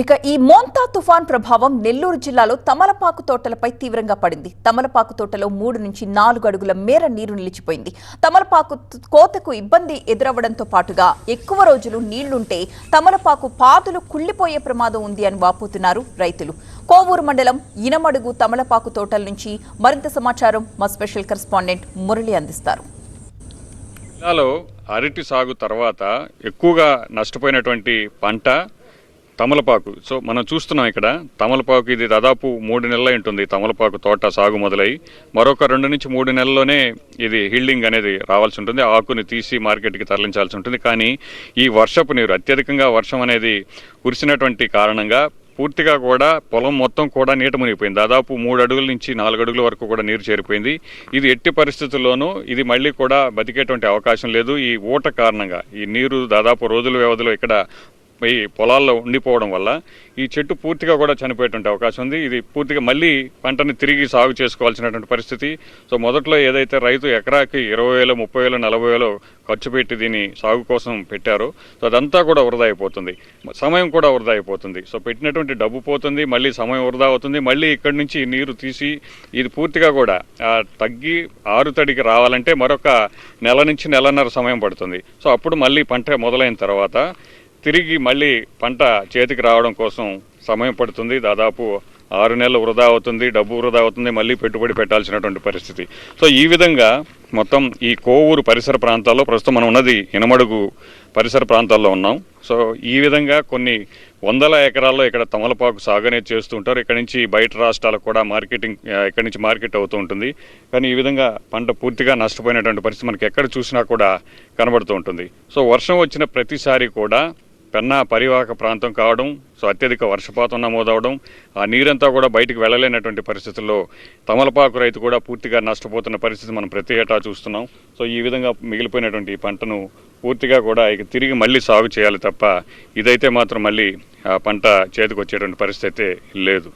ఇక ఈ మోంతా తుఫాన్ ప్రభావం నెల్లూరు జిల్లాలో తమలపాకు తోటలపై తీవ్రంగా పడింది. తమలపాకు తోటలో మూడు నుంచి నాలుగు అడుగుల మేర నీరు నిలిచిపోయింది. తమలపాకు కోతకు ఇబ్బంది ఎదురవ్వడంతో పాటుగా ఎక్కువ రోజులు నీళ్ళుంటే తమలపాకు పాదులు కుళ్ళిపోయే ప్రమాదం ఉంది అని వాపోతున్నారు రైతులు. కోవూరు మండలం ఇనమడుగు తమలపాకు తోటల నుంచి మరింత సమాచారం మా స్పెషల్ కరెస్పాండెంట్ మురళి అందిస్తారు. జిల్లాలో అరటి సాగు తర్వాత ఎక్కువగా నష్టపోయినటువంటి పంట తమలపాకు. సో మనం చూస్తున్నాం ఇక్కడ తమలపాకు ఇది దాదాపు మూడు నెలలు ఉంటుంది. తమలపాకు తోట సాగు మొదలై మరొక రెండు నుంచి మూడు నెలల్లోనే ఇది హీల్డింగ్ అనేది రావాల్సి ఉంటుంది. ఆకుని తీసి మార్కెట్కి తరలించాల్సి ఉంటుంది. కానీ ఈ వర్షపు నీరు అత్యధికంగా వర్షం అనేది కురిసినటువంటి కారణంగా పూర్తిగా కూడా పొలం మొత్తం కూడా నీట మునిగిపోయింది. దాదాపు మూడు అడుగుల నుంచి నాలుగు అడుగుల వరకు కూడా నీరు చేరిపోయింది. ఇది ఎట్టి పరిస్థితుల్లోనూ ఇది మళ్ళీ కూడా బతికేటువంటి అవకాశం లేదు. ఈ ఊట కారణంగా ఈ నీరు దాదాపు రోజుల వ్యవధిలో ఇక్కడ ఈ పొలాల్లో ఉండిపోవడం వల్ల ఈ చెట్టు పూర్తిగా కూడా చనిపోయేటువంటి అవకాశం ఉంది. ఇది పూర్తిగా మళ్ళీ పంటని తిరిగి సాగు చేసుకోవాల్సినటువంటి పరిస్థితి. సో మొదట్లో ఏదైతే రైతు ఎకరాకి ఇరవై వేలు ముప్పై వేలు నలభై వేలు ఖర్చు పెట్టి దీన్ని సాగు కోసం పెట్టారో సో అదంతా కూడా వృధా అయిపోతుంది. సమయం కూడా వృధా అయిపోతుంది. సో పెట్టినటువంటి డబ్బు పోతుంది మళ్ళీ సమయం వృధా అవుతుంది. మళ్ళీ ఇక్కడి నుంచి నీరు తీసి ఇది పూర్తిగా కూడా తగ్గి ఆరుతడికి రావాలంటే మరొక నెల నుంచి నెలన్నర సమయం పడుతుంది. సో అప్పుడు మళ్ళీ పంట మొదలైన తర్వాత తిరిగి మళ్ళీ పంట చేతికి రావడం కోసం సమయం పడుతుంది. దాదాపు ఆరు నెలలు వృధా అవుతుంది. డబ్బు వృధా అవుతుంది. మళ్ళీ పెట్టుబడి పెట్టాల్సినటువంటి పరిస్థితి. సో ఈ విధంగా మొత్తం ఈ కోవూరు పరిసర ప్రాంతాల్లో ప్రస్తుతం మనం ఉన్నది ఇనమడుగు పరిసర ప్రాంతాల్లో ఉన్నాం. సో ఈ విధంగా కొన్ని వందల ఎకరాల్లో ఇక్కడ తమలపాకు సాగునే చేస్తూ ఉంటారు. ఇక్కడ నుంచి బయట రాష్ట్రాలకు కూడా మార్కెటింగ్ ఇక్కడ నుంచి మార్కెట్ అవుతూ ఉంటుంది. కానీ ఈ విధంగా పంట పూర్తిగా నష్టపోయినటువంటి పరిస్థితి మనకి ఎక్కడ చూసినా కూడా కనబడుతూ ఉంటుంది. సో వర్షం వచ్చిన ప్రతిసారి కూడా పెన్నా పరివాహక ప్రాంతం కావడం సో అత్యధిక వర్షపాతం నమోదవడం ఆ నీరంతా కూడా బయటికి వెళ్ళలేనటువంటి పరిస్థితుల్లో తమలపాకు రైతు కూడా పూర్తిగా నష్టపోతున్న పరిస్థితి మనం ప్రతి ఏటా చూస్తున్నాం. సో ఈ విధంగా మిగిలిపోయినటువంటి ఈ పంటను పూర్తిగా కూడా ఇక తిరిగి మళ్ళీ సాగు చేయాలి తప్ప ఇదైతే మాత్రం మళ్ళీ ఆ పంట చేతికి వచ్చేటువంటి పరిస్థితి అయితే లేదు.